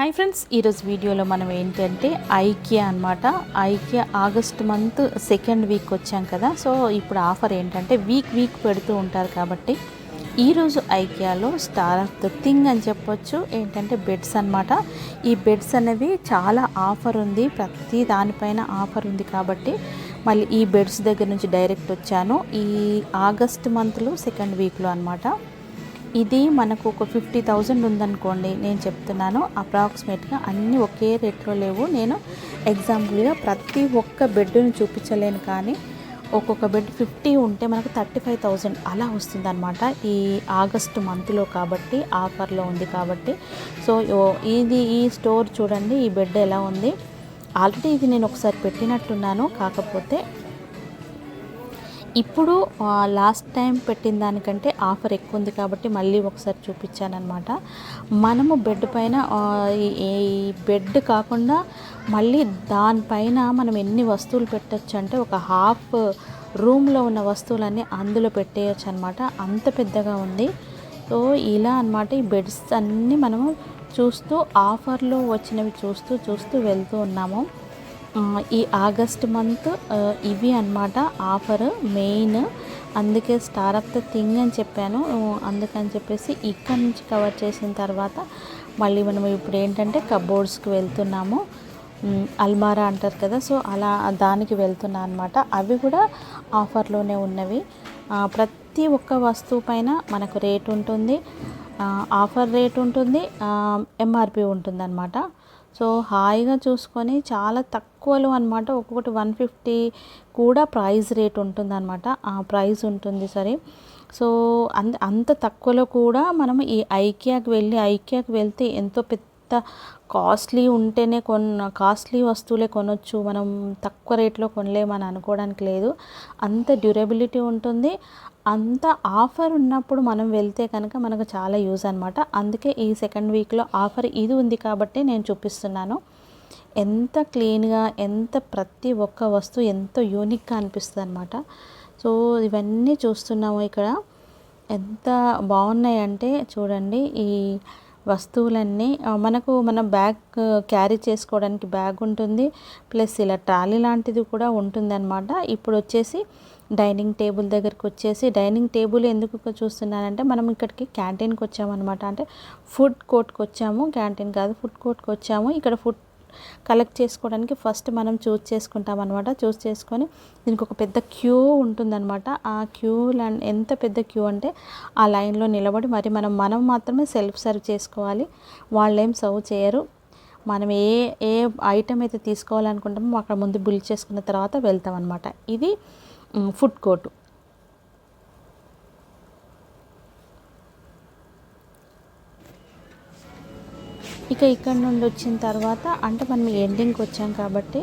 Hi friends ఈరోజు వీడియోలో మనం ఏంటంటే ఐకియా అనమాట IKEA August month second week వచ్చాం కదా. సో ఇప్పుడు ఆఫర్ ఏంటంటే వీక్ వీక్ పెడుతూ ఉంటారు కాబట్టి ఈరోజు ఐకియాలో స్టార్ ఆఫ్ ద థింగ్ అని చెప్పొచ్చు. ఏంటంటే బెడ్స్ అన్నమాట. ఈ బెడ్స్ అనేవి చాలా ఆఫర్ ఉంది. ప్రతి దానిపైన ఆఫర్ ఉంది కాబట్టి మళ్ళీ ఈ బెడ్స్ దగ్గర నుంచి డైరెక్ట్ వచ్చాను. ఈ ఆగస్ట్ మంత్లో సెకండ్ వీక్లో అనమాట ఇది మనకు ఒక ఫిఫ్టీ థౌజండ్ ఉందనుకోండి నేను చెప్తున్నాను. అప్రాక్సిమేట్గా అన్నీ ఒకే రేట్లో లేవు. నేను ఎగ్జాంపుల్గా ప్రతి ఒక్క బెడ్ని చూపించలేను కానీ ఒక్కొక్క బెడ్ ఫిఫ్టీ ఉంటే మనకు థర్టీ ఫైవ్ థౌజండ్ అలా వస్తుందన్నమాట ఈ ఆగస్టు మంత్లో కాబట్టి ఆఫర్లో ఉంది కాబట్టి. సో ఇది ఈ స్టోర్ చూడండి ఈ బెడ్ ఎలా ఉంది. ఆల్రెడీ ఇది నేను ఒకసారి పెట్టినట్టున్నాను. కాకపోతే ఇప్పుడు లాస్ట్ టైం పెట్టిన దానికంటే ఆఫర్ ఎక్కువ ఉంది కాబట్టి మళ్ళీ ఒకసారి చూపించానమాట మనము బెడ్ పైన ఈ- బెడ్ కాకుండా మళ్ళీ దానిపైన మనం ఎన్ని వస్తువులు పెట్టచ్చు అంటే ఒక హాఫ్ రూమ్లో ఉన్న వస్తువులన్నీ అందులో పెట్టేయచ్చు అనమాట అంత పెద్దగా ఉంది. సో ఇలా అన్నమాట ఈ బెడ్స్ అన్నీ మనము చూస్తూ ఆఫర్లో వచ్చినవి చూస్తూ చూస్తూ వెళ్తూ ఉన్నాము. ఈ ఆగస్ట్ మంత్ ఇవి అన్నమాట ఆఫర్ మెయిన్. అందుకే స్టార్ ఆఫ్ ద థింగ్ అని చెప్పాను. అందుకని చెప్పేసి ఇక్కడ నుంచి కవర్ చేసిన తర్వాత మళ్ళీ మనం ఇప్పుడు ఏంటంటే కబోర్డ్స్కి వెళ్తున్నాము. అల్మారా అంటారు కదా సో అలా దానికి వెళ్తున్నా అనమాట అవి కూడా ఆఫర్లోనే ఉన్నవి. ప్రతి ఒక్క వస్తువు పైన మనకు రేట్ ఉంటుంది. ఆఫర్ రేట్ ఉంటుంది. ఎంఆర్పి ఉంటుంది అనమాట సో హాయిగా చూసుకొని చాలా తక్కువలో అనమాట ఒక్కొక్కటి వన్ ఫిఫ్టీ కూడా ప్రైస్ రేట్ ఉంటుంది అనమాట ఆ ప్రైస్ ఉంటుంది సరే. సో అంత అంత తక్కువలో కూడా మనం ఈ ఐకియాకి వెళ్ళి ఐకియాకి వెళ్తే ఎంతో పెద్ద కాస్ట్లీ ఉంటేనే కొన్న కాస్ట్లీ వస్తువులే కొనొచ్చు. మనం తక్కువ రేట్లో కొనలేమని అనుకోవడానికి లేదు. అంత డ్యూరబిలిటీ ఉంటుంది. అంత ఆఫర్ ఉన్నప్పుడు మనం వెళ్తే కనుక మనకు చాలా యూజ్ అనమాట అందుకే ఈ సెకండ్ వీక్లో ఆఫర్ ఇది ఉంది కాబట్టి నేను చూపిస్తున్నాను. ఎంత క్లీన్గా ఎంత ప్రతి ఒక్క వస్తువు ఎంతో యూనిక్గా అనిపిస్తుంది అనమాట సో ఇవన్నీ చూస్తున్నాము ఇక్కడ. ఎంత బాగున్నాయి అంటే చూడండి ఈ వస్తువులన్నీ మనకు మన బ్యాగ్ క్యారీ చేసుకోవడానికి బ్యాగ్ ఉంటుంది. ప్లస్ ఇలా ట్రాలీ లాంటిది కూడా ఉంటుందన్నమాట. ఇప్పుడు వచ్చేసి డైనింగ్ టేబుల్ దగ్గరికి వచ్చేసి డైనింగ్ టేబుల్ ఎందుకు చూస్తున్నానంటే మనం ఇక్కడికి క్యాంటీన్కి వచ్చామన్నమాట. అంటే ఫుడ్ కోర్ట్కి వచ్చాము. క్యాంటీన్ కాదు ఫుడ్ కోర్ట్కి వచ్చాము. ఇక్కడ ఫుడ్ కలెక్ట్ చేసుకోవడానికి ఫస్ట్ మనం చూస్ చేసుకుంటాం అనమాట చూస్ చేసుకొని దీనికి ఒక పెద్ద క్యూ ఉంటుందన్నమాట. ఆ క్యూ ఎంత పెద్ద క్యూ అంటే ఆ లైన్లో నిలబడి మరి మనం మనం మాత్రమే సెల్ఫ్ సర్వ్ చేసుకోవాలి. వాళ్ళేం సర్వ్ చేయరు. మనం ఏ ఏ ఐటెం అయితే తీసుకోవాలనుకుంటామో అక్కడ ముందు బిల్ చేసుకున్న తర్వాత వెళ్తాం అనమాట ఇది ఫుడ్ కోర్టు ఇక ఇక్కడ నుండి వచ్చిన తర్వాత అంటే మనం ఎండింగ్కి వచ్చాం కాబట్టి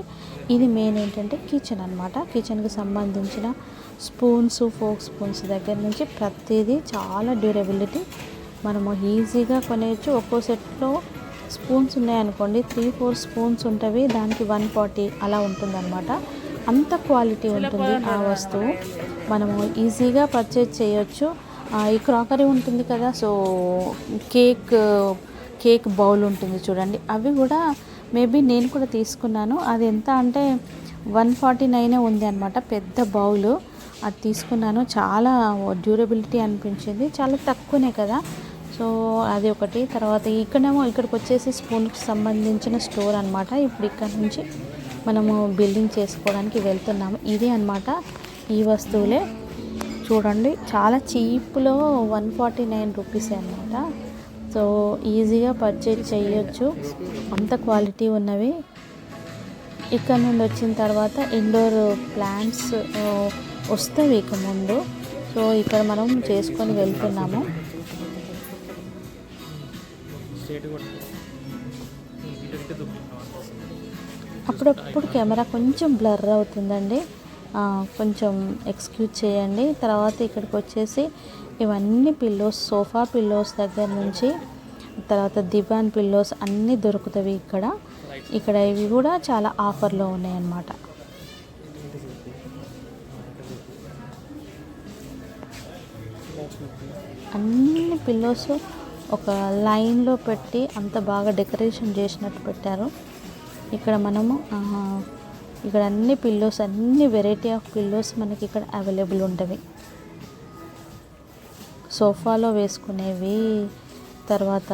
ఇది మెయిన్ ఏంటంటే కిచెన్ అనమాట కిచెన్కి సంబంధించిన స్పూన్స్ ఫోక్ స్పూన్స్ దగ్గర నుంచి ప్రతిదీ చాలా డ్యూరబిలిటీ మనము ఈజీగా కొనేయచ్చు. ఒక్కో సెట్లో స్పూన్స్ ఉన్నాయనుకోండి త్రీ ఫోర్ స్పూన్స్ ఉంటవి. దానికి వన్ ఫార్టీ అలా ఉంటుందన్నమాట. అంత క్వాలిటీ ఉంటుంది ఆ వస్తువు. మనము ఈజీగా పర్చేజ్ చేయొచ్చు. ఈ క్రాకరీ ఉంటుంది కదా సో కేక్ కేక్ బౌల్ ఉంటుంది చూడండి. అవి కూడా మేబీ నేను కూడా తీసుకున్నాను. అది ఎంత అంటే వన్ ఫార్టీ నైనే ఉంది అనమాట పెద్ద బౌల్. అది తీసుకున్నాను. చాలా డ్యూరబిలిటీ అనిపించింది. చాలా తక్కువనే కదా. సో అది ఒకటి. తర్వాత ఇక్కడేమో ఇక్కడికి వచ్చేసి స్పూన్కి సంబంధించిన స్టోర్ అనమాట ఇప్పుడు ఇక్కడ నుంచి మనము బిల్డింగ్ చేసుకోవడానికి వెళ్తున్నాము. ఇదే అన్నమాట ఈ వస్తువులే. చూడండి. చాలా చీప్లో వన్ ఫార్టీ నైన్ రూపీస్ అనమాట సో ఈజీగా పర్చేజ్ చేయొచ్చు. అంత క్వాలిటీ ఉన్నవి. ఇక్కడ నుండి వచ్చిన తర్వాత ఇండోర్ ప్లాంట్స్ వస్తాయి ఇక ముందు. సో ఇక్కడ మనం చేసుకొని వెళ్తున్నాము. అప్పుడప్పుడు కెమెరా కొంచెం బ్లర్ అవుతుందండి. కొంచెం ఎక్స్క్యూజ్ చేయండి. తర్వాత ఇక్కడికి వచ్చేసి ఇవన్నీ పిల్లోస్ సోఫా పిల్లోస్ దగ్గర నుంచి తర్వాత దివాన్ పిల్లోస్ అన్నీ దొరుకుతాయి ఇక్కడ. ఇక్కడ ఇవి కూడా చాలా ఆఫర్లో ఉన్నాయన్నమాట. అన్ని పిల్లోస్ ఒక లైన్లో పెట్టి అంత బాగా డెకరేషన్ చేసినట్టు పెట్టారు. ఇక్కడ మనము ఇక్కడ అన్ని పిల్లోస్ అన్ని వెరైటీ ఆఫ్ పిల్లోస్ మనకి ఇక్కడ అవైలబుల్ ఉంటవి. సోఫాలో వేసుకునేవి తర్వాత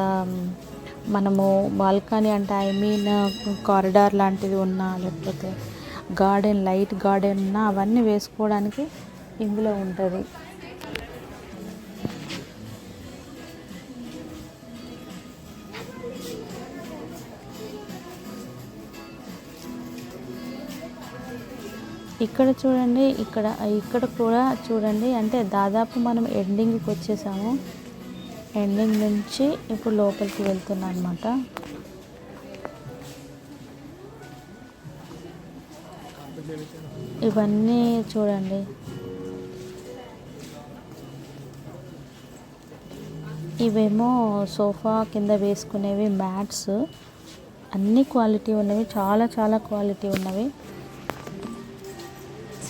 మనము బాల్కనీ అంటే ఐ మీన్ కారిడార్ లాంటివి ఉన్నా లేకపోతే గార్డెన్ లైట్ గార్డెన్ ఉన్నా అవన్నీ వేసుకోవడానికి ఇందులో ఉంటుంది. ఇక్కడ చూడండి ఇక్కడ ఇక్కడ కూడా చూడండి. అంటే దాదాపు మనం ఎండింగ్కి వచ్చేసాము. ఎండింగ్ నుంచి ఇప్పుడు లోపలికి వెళ్తున్నాం అనమాట ఇవన్నీ చూడండి. ఇవేమో సోఫా కింద వేసుకునేవి మ్యాట్స్. అన్ని క్వాలిటీ ఉన్నవి చాలా చాలా క్వాలిటీ ఉన్నవి.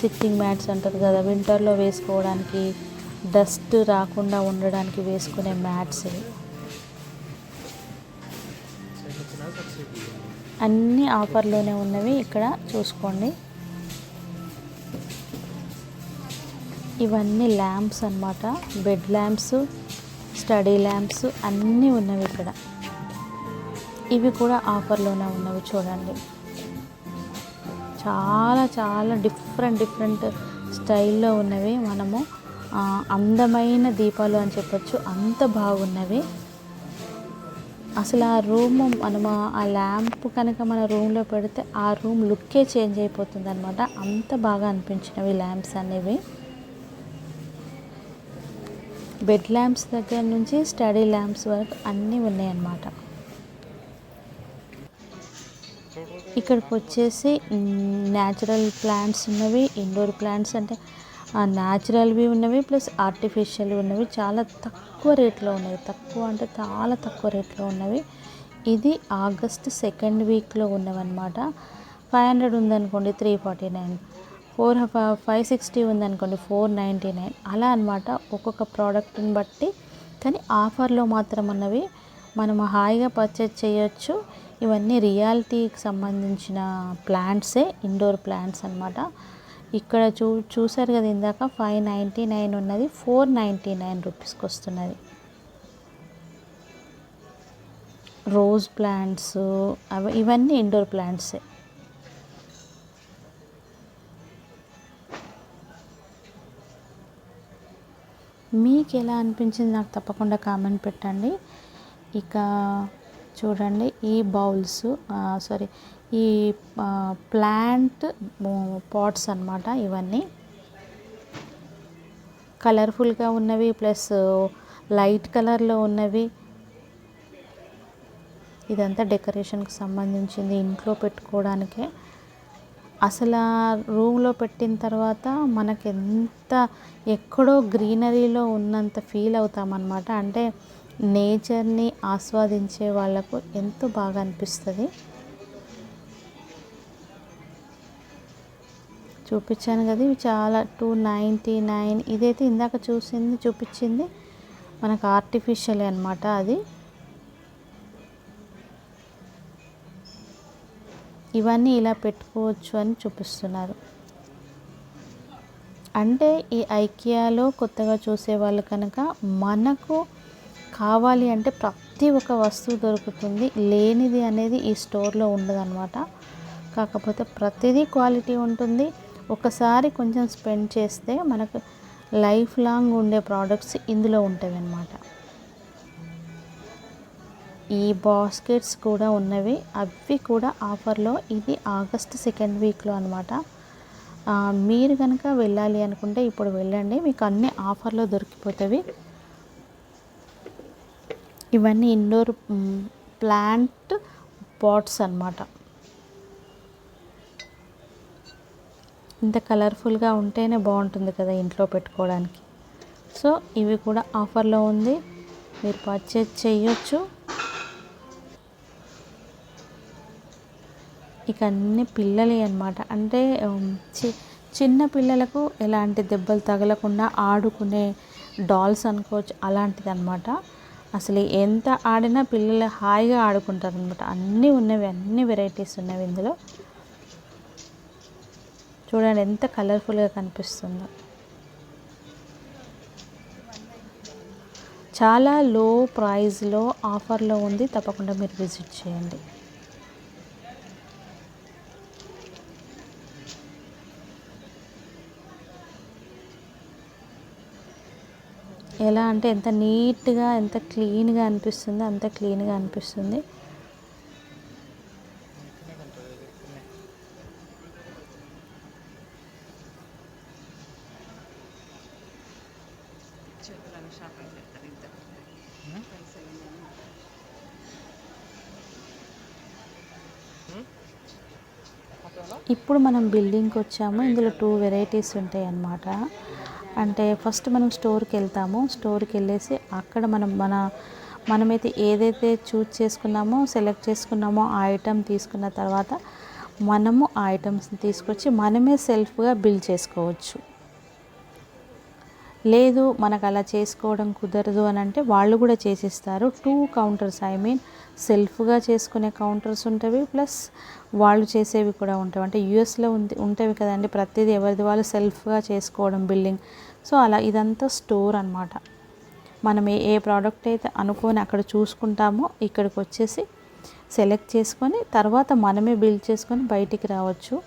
సిట్టింగ్ మ్యాట్స్ అంటారు కదా వింటర్లో వేసుకోవడానికి డస్ట్ రాకుండా ఉండడానికి వేసుకునే మ్యాట్స్ అన్నీ ఆఫర్లోనే ఉన్నవి ఇక్కడ చూసుకోండి. ఇవన్నీ ల్యాంప్స్ అన్నమాట బెడ్ ల్యాంప్స్ స్టడీ ల్యాంప్స్ అన్నీ ఉన్నవి ఇక్కడ. ఇవి కూడా ఆఫర్లోనే ఉన్నవి చూడండి. చాలా చాలా డిఫరెంట్ డిఫరెంట్ స్టైల్లో ఉన్నవి మనము. అందమైన దీపాలు అని చెప్పొచ్చు. అంత బాగున్నవి. అసలు ఆ రూమ్ మనము ఆ ల్యాంప్ కనుక మన రూమ్లో పెడితే ఆ రూమ్ లుక్కే చేంజ్ అయిపోతుంది అనమాట అంత బాగా అనిపించినవి ల్యాంప్స్ అనేవి. బెడ్ ల్యాంప్స్ దగ్గర నుంచి స్టడీ ల్యాంప్స్ వరకు అన్నీ ఉన్నాయన్నమాట. ఇక్కడికి వచ్చేసి న్యాచురల్ ప్లాంట్స్ ఉన్నవి ఇండోర్ ప్లాంట్స్ అంటే న్యాచురల్వి ఉన్నవి ప్లస్ ఆర్టిఫిషియల్ ఉన్నవి చాలా తక్కువ రేట్లో ఉన్నవి తక్కువ అంటే చాలా తక్కువ రేట్లో ఉన్నవి. ఇది ఆగస్ట్ సెకండ్ వీక్లో ఉన్నవన్నమాట. ఫైవ్ హండ్రెడ్ ఉందనుకోండి three forty nine four five sixty ఉందనుకోండి ఫోర్ నైంటీ నైన్ అలా అనమాట ఒక్కొక్క ప్రోడక్ట్ని బట్టి. కానీ ఆఫర్లో మాత్రం ఉన్నవి. మనం హాయిగా పర్చేజ్ చేయొచ్చు. ఇవన్నీ రియాలిటీకి సంబంధించిన ప్లాంట్సే ఇండోర్ ప్లాంట్స్ అన్నమాట. ఇక్కడ చూ చూసారు కదా ఇందాక ఫైవ్ నైంటీ నైన్ ఉన్నది ఫోర్ నైంటీ నైన్ రూపీస్కి వస్తున్నది. రోజ్ ప్లాంట్స్ అవి ఇవన్నీ ఇండోర్ ప్లాంట్సే. మీకు ఎలా అనిపించింది నాకు తప్పకుండా కామెంట్ పెట్టండి. ఇక చూడండి ఈ బౌల్స్ సారీ ఈ ప్లాంట్ పాట్స్ అన్నమాట ఇవన్నీ. కలర్ఫుల్గా ఉన్నవి ప్లస్ లైట్ కలర్లో ఉన్నవి. ఇదంతా డెకరేషన్కి సంబంధించింది ఇంట్లో పెట్టుకోవడానికే. అసలు ఆ రూమ్లో పెట్టిన తర్వాత మనకెంత ఎక్కడో గ్రీనరీలో ఉన్నంత ఫీల్ అవుతామన్నమాట. అంటే నేచర్ని ఆస్వాదించే వాళ్ళకు ఎంతో బాగా అనిపిస్తుంది. చూపించాను కదా ఇవి చాలా టూ నైంటీ నైన్ ఇదైతే ఇందాక చూసింది చూపించింది. మనకు ఆర్టిఫిషియల్ అనమాట అది. ఇవన్నీ ఇలా పెట్టుకోవచ్చు అని చూపిస్తున్నారు. అంటే ఈ ఐకియాలో కొత్తగా చూసే వాళ్ళు కనుక మనకు కావాలి అంటే ప్రతి ఒక్క వస్తువు దొరుకుతుంది. లేనిది అనేది ఈ స్టోర్లో ఉండదన్నమాట. కాకపోతే ప్రతిదీ క్వాలిటీ ఉంటుంది. ఒకసారి కొంచెం స్పెండ్ చేస్తే మనకు లైఫ్ లాంగ్ ఉండే ప్రోడక్ట్స్ ఇందులో ఉంటాయి అన్నమాట ఈ బాస్కెట్స్ కూడా ఉన్నవి. అవి కూడా ఆఫర్లో. ఇది ఆగస్ట్ సెకండ్ వీక్లో అనమాట మీరు కనుక వెళ్ళాలి అనుకుంటే ఇప్పుడు వెళ్ళండి. మీకు అన్ని ఆఫర్లో దొరికిపోతాయి ఇవన్నీ ఇండోర్ ప్లాంట్ పాట్స్ అన్నమాట. ఇంత కలర్ఫుల్గా ఉంటేనే బాగుంటుంది కదా ఇంట్లో పెట్టుకోవడానికి. సో ఇవి కూడా ఆఫర్లో ఉంది. మీరు పర్చేజ్ చేయొచ్చు. ఇక అన్ని పిల్లలే అనమాట అంటే చి చిన్న పిల్లలకు ఎలాంటి దెబ్బలు తగలకుండా ఆడుకునే డాల్స్ అనుకోవచ్చు అలాంటిది అనమాట అసలు ఎంత ఆడినా పిల్లలు హాయిగా ఆడుకుంటారు అనమాట అన్నీ ఉన్నవి అన్ని వెరైటీస్ ఉన్నవి ఇందులో. చూడండి ఎంత కలర్ఫుల్గా కనిపిస్తుందో. చాలా లో ప్రైస్లో ఆఫర్లో ఉంది. తప్పకుండా మీరు విజిట్ చేయండి. ఎలా అంటే ఎంత నీట్గా ఎంత క్లీన్గా అనిపిస్తుందో అంత క్లీన్గా అనిపిస్తుంది. ఇప్పుడు మనం బిల్డింగ్కి వచ్చాము. ఇందులో టూ వెరైటీస్ ఉంటాయి అన్నమాట అంటే ఫస్ట్ మనం స్టోర్కి వెళ్తాము. స్టోర్కి వెళ్ళేసి అక్కడ మనం మన మనమైతే ఏదైతే చూజ్ చేసుకున్నామో సెలెక్ట్ చేసుకున్నామో ఆ ఐటెం తీసుకున్న తర్వాత మనము ఆ ఐటమ్స్ని తీసుకొచ్చి మనమే సెల్ఫ్గా బిల్ చేసుకోవచ్చు. లేదు మనకు అలా చేసుకోవడం కుదరదు అని అంటే వాళ్ళు కూడా చేసిస్తారు. టూ కౌంటర్స్ ఐ మీన్ సెల్ఫ్గా చేసుకునే కౌంటర్స్ ఉంటవి ప్లస్ వాళ్ళు చేసేవి కూడా ఉంటాయి అంటే యూఎస్లో ఉంది ఉంటవి కదండి ప్రతిదీ ఎవరిది వాళ్ళు సెల్ఫ్గా చేసుకోవడం బిల్డింగ్ సో అలా ఇదంతా స్టోర్ అనమాట మనం ఏ ఏ ప్రోడక్ట్ అయితే అనుకొని అక్కడ చూసుకుంటామో ఇక్కడికి వచ్చేసి సెలెక్ట్ చేసుకొని తర్వాత మనమే బిల్డ్ చేసుకొని బయటికి రావచ్చు.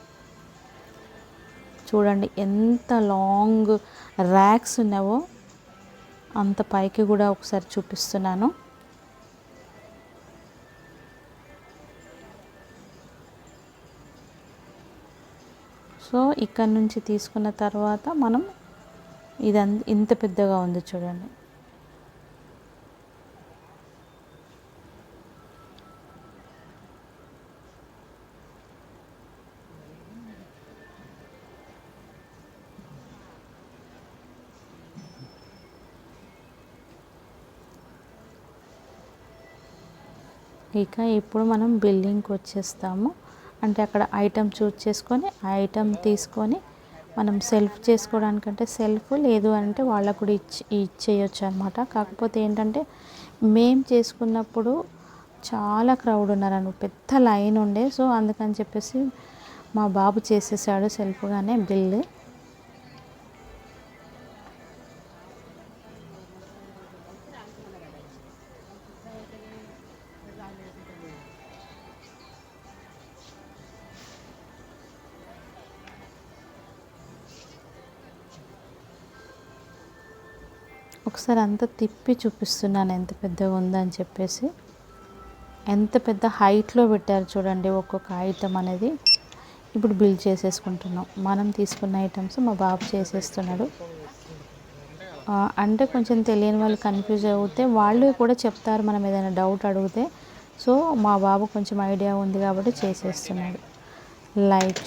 చూడండి ఎంత లాంగ్ ర్యాక్స్ ఉన్నావో అంత పైకి కూడా ఒకసారి చూపిస్తున్నాను. సో ఇక్కడ నుంచి తీసుకున్న తర్వాత మనం ఇది ఇంత పెద్దగా ఉంది చూడండి. ఇక ఇప్పుడు మనం బిల్లింగ్కి వచ్చేస్తాము. అంటే అక్కడ ఐటమ్ చూస్ చేసుకొని ఆ ఐటమ్ తీసుకొని మనం సెల్ఫ్ చేసుకోవడానికంటే సెల్ఫ్ లేదు అంటే వాళ్ళకు కూడా ఇచ్చి ఇచ్చేయచ్చు అనమాట కాకపోతే ఏంటంటే మేం చేసుకున్నప్పుడు చాలా క్రౌడ్ ఉన్నారని పెద్ద లైన్ ఉండే. సో అందుకని చెప్పేసి మా బాబు చేసేసాడు సెల్ఫ్గానే బిల్లు. ఒకసారి అంతా తిప్పి చూపిస్తున్నాను ఎంత పెద్దగా ఉందని చెప్పేసి. ఎంత పెద్ద హైట్లో పెట్టారు చూడండి ఒక్కొక్క ఐటమ్ అనేది. ఇప్పుడు బిల్ చేసేసుకుంటున్నాం. మనం తీసుకున్న ఐటమ్స్ మా బాబు చేసేస్తున్నాడు. అంటే కొంచెం తెలియని వాళ్ళు కన్ఫ్యూజ్ అవుతే వాళ్ళు కూడా చెప్తారు మనం ఏదైనా డౌట్ అడిగితే. సో మా బాబు కొంచెం ఐడియా ఉంది కాబట్టి చేసేస్తున్నాడు. లైక్